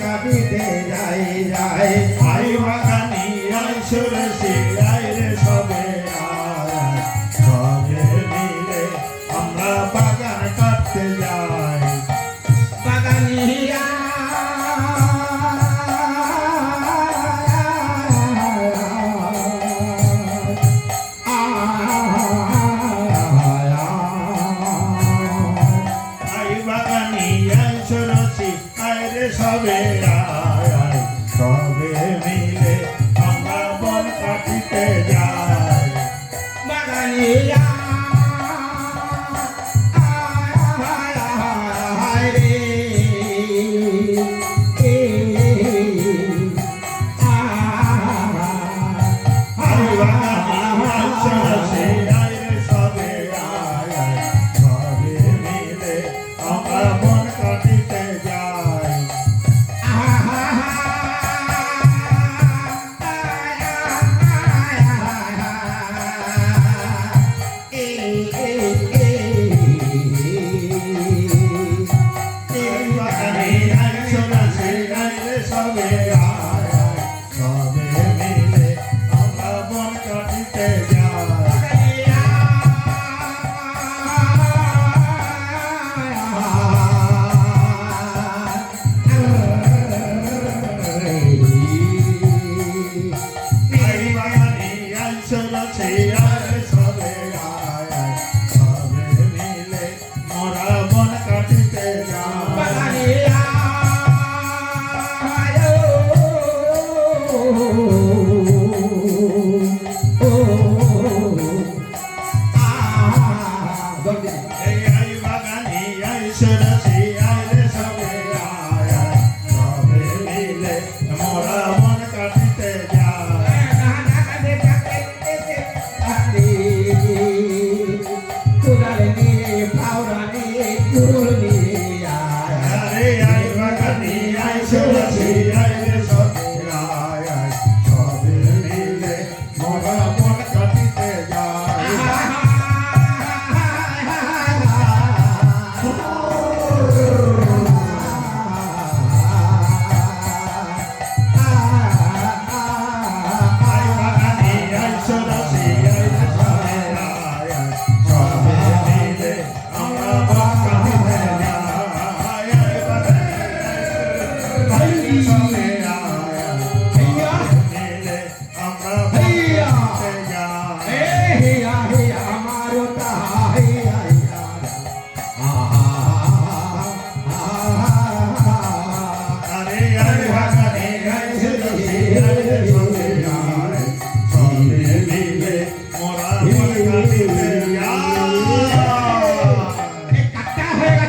কাবিতে যাই যাই আই বাগানি আই সুরসি আই রে যায় সবে মিলে আমরা বন কাটিতে যাই Bangaliya Bye. Hey, I, I, I, I, I, I, I, I,